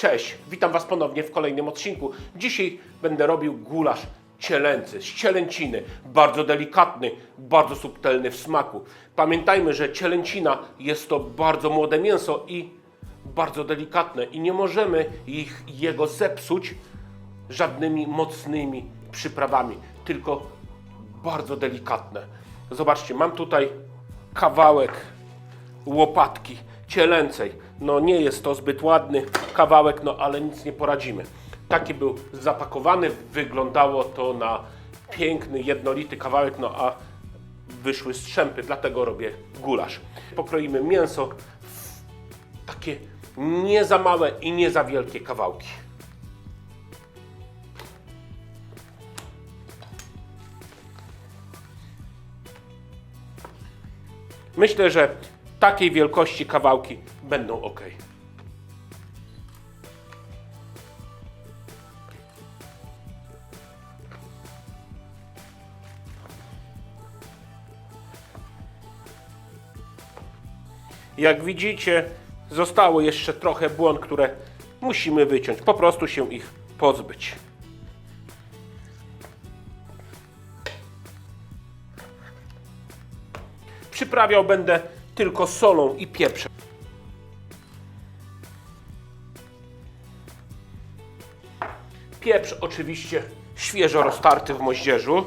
Cześć, witam Was ponownie w kolejnym odcinku. Dzisiaj będę robił gulasz cielęcy z cielęciny. Bardzo delikatny, bardzo subtelny w smaku. Pamiętajmy, że cielęcina jest to bardzo młode mięso i bardzo delikatne i nie możemy ich, jego zepsuć żadnymi mocnymi przyprawami, tylko bardzo delikatne. Zobaczcie, mam tutaj kawałek łopatki cielęcej. No nie jest to zbyt ładny kawałek, no ale nic nie poradzimy. Taki był zapakowany, wyglądało to na piękny, jednolity kawałek, no a wyszły strzępy, dlatego robię gulasz. Pokroimy mięso w takie nie za małe i nie za wielkie kawałki. Myślę, że takiej wielkości kawałki będą ok. Jak widzicie, zostało jeszcze trochę błon, które musimy wyciąć. Po prostu się ich pozbyć. Przyprawiał będę tylko solą i pieprzem. Pieprz oczywiście świeżo roztarty w moździerzu.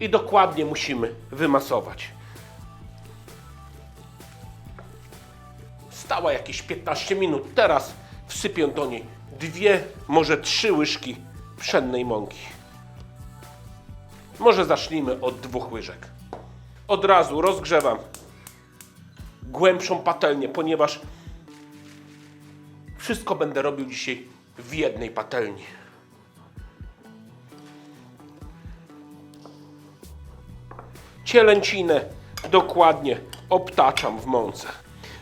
I dokładnie musimy wymasować. Stała jakieś 15 minut. Teraz wsypię do niej dwie, może trzy łyżki pszennej mąki. Może zacznijmy od dwóch łyżek. Od razu rozgrzewam głębszą patelnię, ponieważ wszystko będę robił dzisiaj w jednej patelni. Cielęcinę dokładnie obtaczam w mące.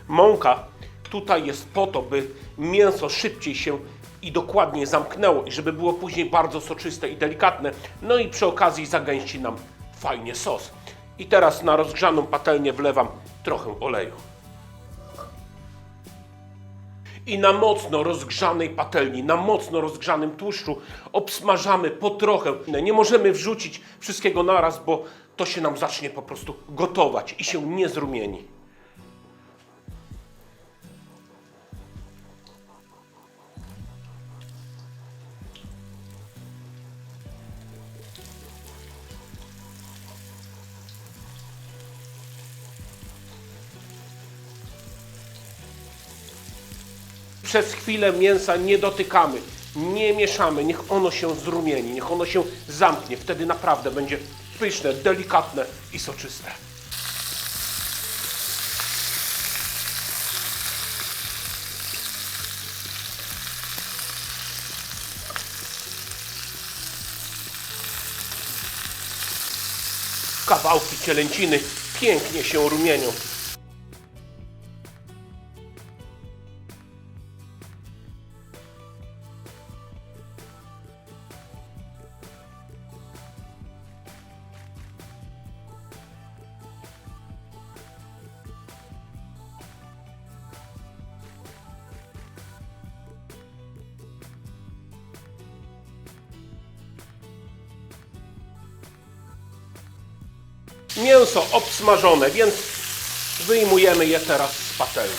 Mąka tutaj jest po to, by mięso szybciej się i dokładnie zamknęło i żeby było później bardzo soczyste i delikatne. No i przy okazji zagęści nam fajnie sos. I teraz na rozgrzaną patelnię wlewam trochę oleju. I na mocno rozgrzanej patelni, na mocno rozgrzanym tłuszczu obsmażamy po trochę. Nie możemy wrzucić wszystkiego naraz, bo to się nam zacznie po prostu gotować i się nie zrumieni. Przez chwilę mięsa nie dotykamy, nie mieszamy, niech ono się zrumieni, niech ono się zamknie. Wtedy naprawdę będzie pyszne, delikatne i soczyste. Kawałki cielęciny pięknie się rumienią. Mięso obsmażone, więc wyjmujemy je teraz z patelni.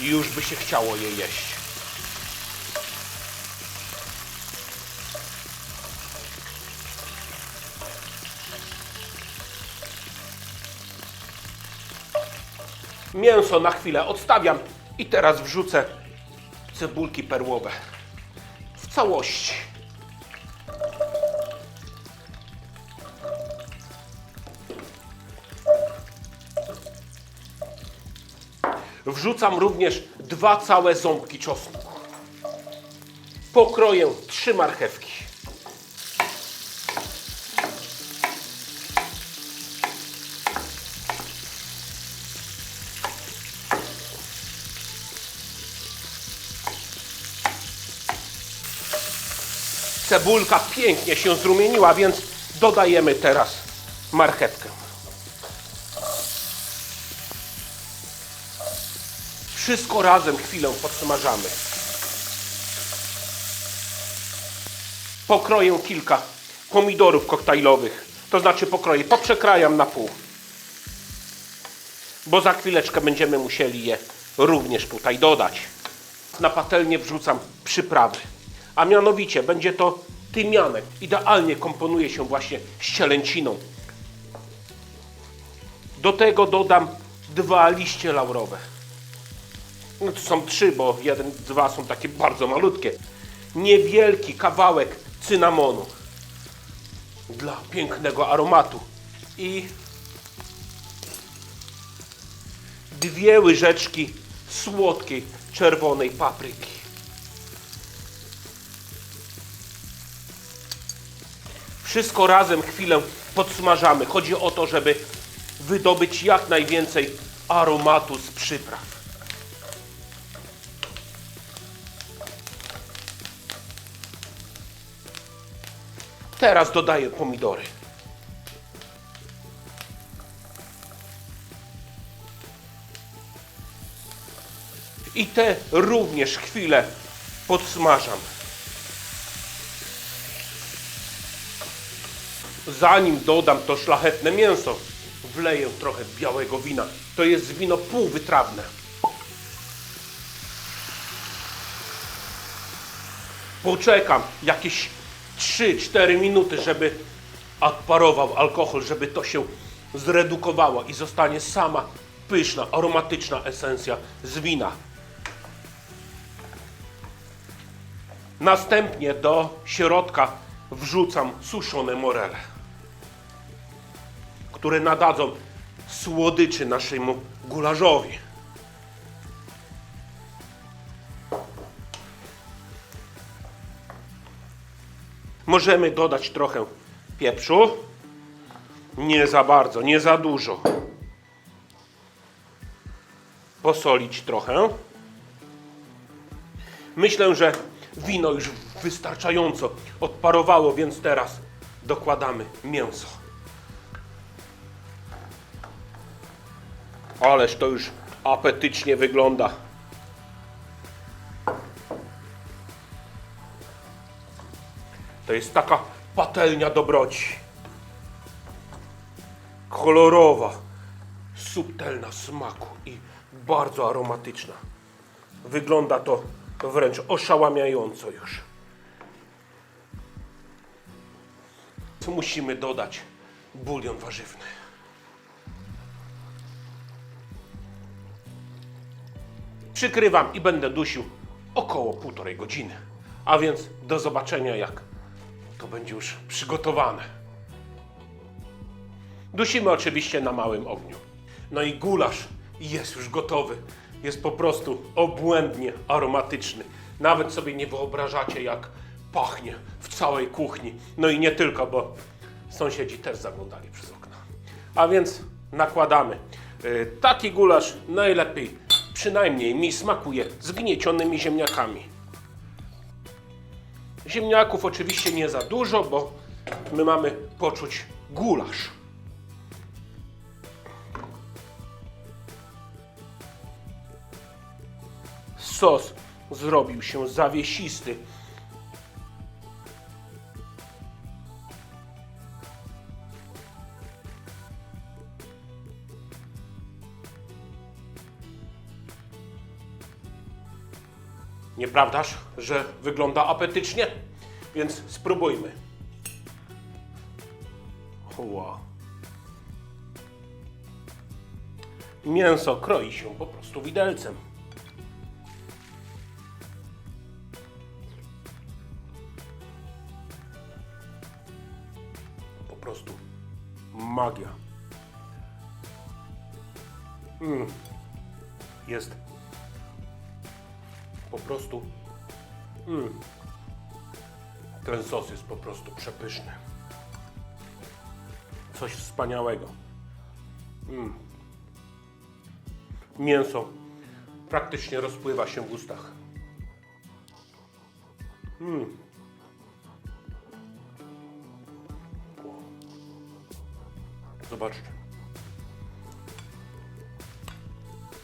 I już by się chciało je jeść. Mięso na chwilę odstawiam i teraz wrzucę cebulki perłowe w całości. Wrzucam również dwa całe ząbki czosnku. Pokroję trzy marchewki. Cebulka pięknie się zrumieniła, więc dodajemy teraz marchewkę. Wszystko razem chwilę podsmażamy. Pokroję kilka pomidorów koktajlowych. To znaczy pokroję, poprzekrajam na pół. Bo za chwileczkę będziemy musieli je również tutaj dodać. Na patelnię wrzucam przyprawy. A mianowicie będzie to tymianek. Idealnie komponuje się właśnie z cielęciną. Do tego dodam dwa liście laurowe. No to są trzy, bo jeden, dwa są takie bardzo malutkie. Niewielki kawałek cynamonu dla pięknego aromatu. I dwie łyżeczki słodkiej czerwonej papryki. Wszystko razem chwilę podsmażamy. Chodzi o to, żeby wydobyć jak najwięcej aromatu z przypraw. Teraz dodaję pomidory. I te również chwilę podsmażam. Zanim dodam to szlachetne mięso, wleję trochę białego wina. To jest wino półwytrawne. Poczekam jakieś 3-4 minuty, żeby odparował alkohol, żeby to się zredukowało i zostanie sama pyszna, aromatyczna esencja z wina. Następnie do środka wrzucam suszone morele, które nadadzą słodyczy naszemu gularzowi. Możemy dodać trochę pieprzu. Nie za bardzo, nie za dużo. Posolić trochę. Myślę, że wino już wystarczająco odparowało, więc teraz dokładamy mięso. Ależ to już apetycznie wygląda. To jest taka patelnia dobroci. Kolorowa, subtelna smaku i bardzo aromatyczna. Wygląda to wręcz oszałamiająco już. Musimy dodać bulion warzywny. Przykrywam i będę dusił około półtorej godziny. A więc do zobaczenia, jak to będzie już przygotowane. Dusimy oczywiście na małym ogniu. No i gulasz jest już gotowy. Jest po prostu obłędnie aromatyczny. Nawet sobie nie wyobrażacie, jak pachnie w całej kuchni. No i nie tylko, bo sąsiedzi też zaglądali przez okna. A więc nakładamy. Y, Taki gulasz najlepiej, przynajmniej mi smakuje, z gniecionymi ziemniakami. Ziemniaków oczywiście nie za dużo, bo my mamy poczuć gulasz. Sos zrobił się zawiesisty. Nieprawdaż, że wygląda apetycznie? Więc spróbujmy. Wow. Mięso kroi się po prostu widelcem. Po prostu magia. Mm. Jest po prostu. Mm. Ten sos jest po prostu przepyszny. Coś wspaniałego. Mm. Mięso praktycznie rozpływa się w ustach. Mm. Zobaczcie.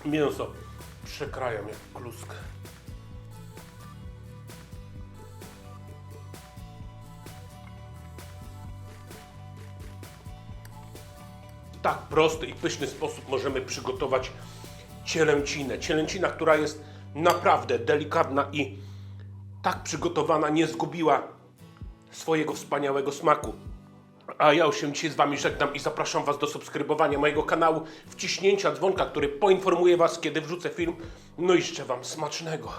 Mięso przekrajam jak klusk. Prosty i pyszny sposób możemy przygotować cielęcinę. Cielęcina, która jest naprawdę delikatna i tak przygotowana nie zgubiła swojego wspaniałego smaku. A ja już się dzisiaj z Wami żegnam i zapraszam Was do subskrybowania mojego kanału, wciśnięcia dzwonka, który poinformuje Was, kiedy wrzucę film. No i życzę Wam smacznego.